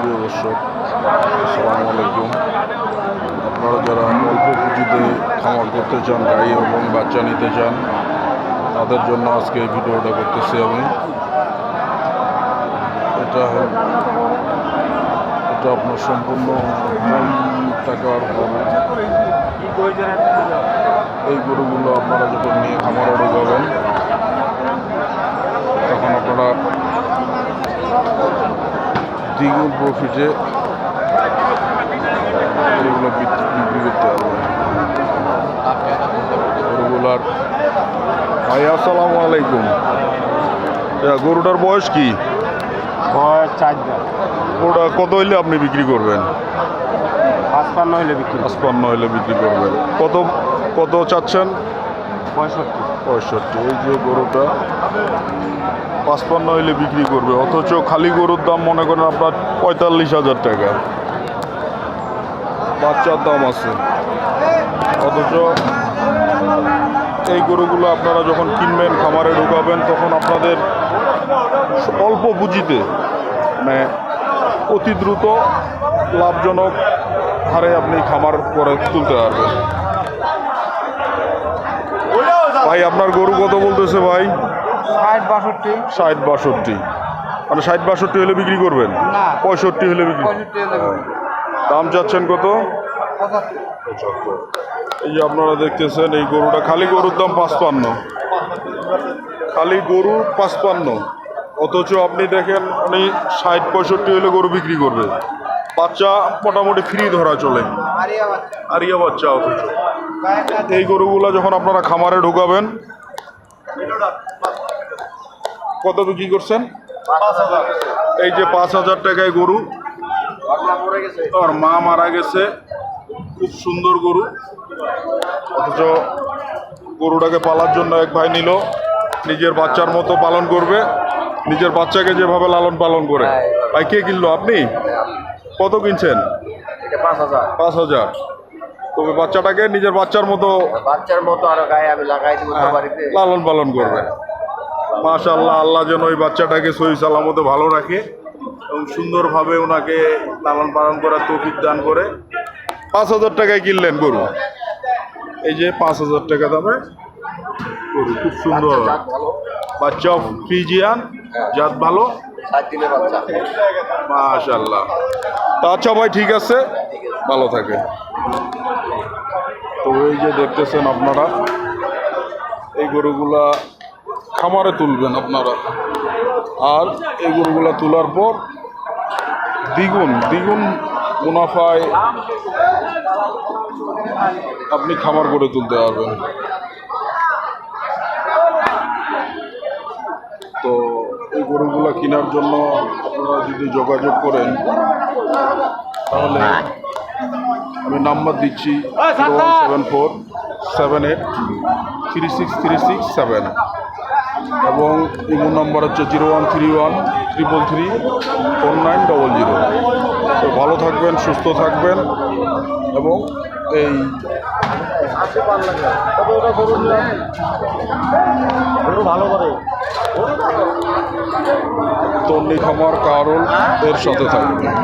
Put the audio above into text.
সুপ্রিয় দর্শক, আসসালামু আলাইকুম। আপনারা যারা অল্প পুঁজিতে খামার করতে চান গাড়ি এবং বাচ্চা নিতে চান, তাদের জন্য আজকে এই ভিডিওটা করতেছি আমি। এটা এটা আপনার সম্পূর্ণ টাকার এই গরুগুলো আপনারা যখন নিয়ে খামারে ঢোকাবেন তখন আপনারা দ্বিগুণ প্রফিটে এগুলো বিক্রি করতে হবে। গরুগুলার ভাই আসসালামু আলাইকুম। এ, গরুটার বয়স কি? ওটা কত হইলে আপনি বিক্রি করবেন? পাঁচপান্ন হইলে বিক্রি পাঁচপান্ন হইলে বিক্রি করবেন। কত কত চাচ্ছেন? পঁয়ষট্টি। পঁয়ষট্টি। এই যে গরুটা পাঁচপান্ন হইলে বিক্রি করবে, অথচ খালি গরুর দাম মনে করেন আপনার পঁয়তাল্লিশ হাজার টাকা। বাচ্চার দাম আছে। অথচ এই গরুগুলো আপনারা যখন কিনবেন, খামারে ঢুকাবেন, তখন আপনাদের অল্প পুঁজিতে মানে অতি দ্রুত লাভজনক হারে আপনি খামার করে তুলতে পারবেন। ভাই, আপনার গরু কত বলতেছে ভাই? ষাট বাষট্টি। ষাট বাষট্টি। মানে ষাট বাষট্টি হলে বিক্রি করবেন? না। পঁয়ষট্টি হলে বিক্রি। দাম চাচ্ছেন কত? এই যে আপনারা দেখতেছেন এই গরুটা খালি গরুর দাম পাঁচপান্ন। খালি গরু পাঁচপান্ন। অথচ আপনি দেখেন উনি ষাট পঁয়ষট্টি হলে গরু বিক্রি করবে। বাচ্চা মোটামুটি ফ্রি ধরা চলে। আরিয়া বাচ্চা। অথচ। এই গরুগুলো যখন আপনারা খামারে ঢোকাবেন কত বিক্রি করছেন? এই যে পাঁচ হাজার টাকায় গরু। ওর মা মারা গেছে। খুব সুন্দর গরু। অথচ গরুটাকে পালার জন্য এক ভাই নিল। নিজের বাচ্চার মতো পালন করবে। নিজের বাচ্চাকে যেভাবে লালন পালন করে। ভাই কে কিনলো? আপনি? কত কিনছেন? পাঁচ হাজার। পাঁচ হাজার। তবে বাচ্চাটাকে নিজের বাচ্চার মতো বাচ্চার মতো আরও গায়ে আমি লাগাই দিব বাড়িতে। লালন পালন করবে। মাশাল্লাহ আল্লাহ যেন ওই বাচ্চাটাকে সহি সালামতে ভালো রাখে এবং সুন্দরভাবে ওনাকে লালন পালন করার তৌফিক দান করে। পাঁচ হাজার টাকায় কিনলেন গরু। এই যে পাঁচ হাজার টাকা দামে গরু খুব সুন্দর। বাচ্চা ফ্রিজিয়ান জাত ভালো। সাত দিনের আচ্ছা ভাই, ঠিক আছে। ভালো থাকে। তো এই যে দেখতেছেন আপনারা, এই গরুগুলা খামারে তুলবেন আপনারা। আর এই গরুগুলা তোলার পর দ্বিগুণ দ্বিগুণ মুনাফায় আপনি খামার করে তুলতে পারবেন। তো এই গরুগুলো কেনার জন্য আপনারা যদি যোগাযোগ করেন, তাহলে আমি নাম্বার দিচ্ছি seven four seven eight three six three six seven এবং ইমো নাম্বার হচ্ছে zero one three one triple three four nine double zero. তো ভালো থাকবেন, সুস্থ থাকবেন এবং এই ভালো করে। তন্নি খামার কারণ এর সাথে থাকবেন